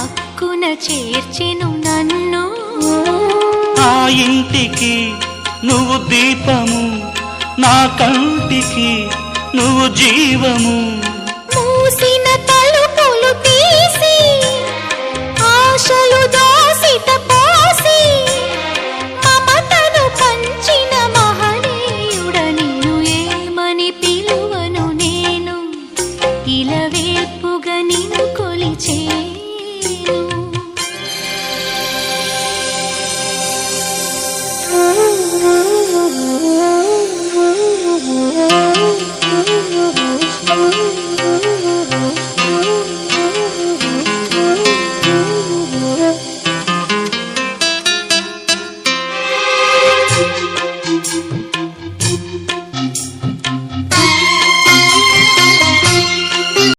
అక్కున చేర్చెను నన్ను. ఆ ఇంటికి నువ్వు దీపము నా కంటికి నువ్వు జీవము. మూసిన తలుపులు తీసి ఆశలు దోసిట పోసి మమతను పంచిన మహనీయుడ నేను ఏమని పిలువను నేను? ఇలవేపుగా నిన్ను కొలిచే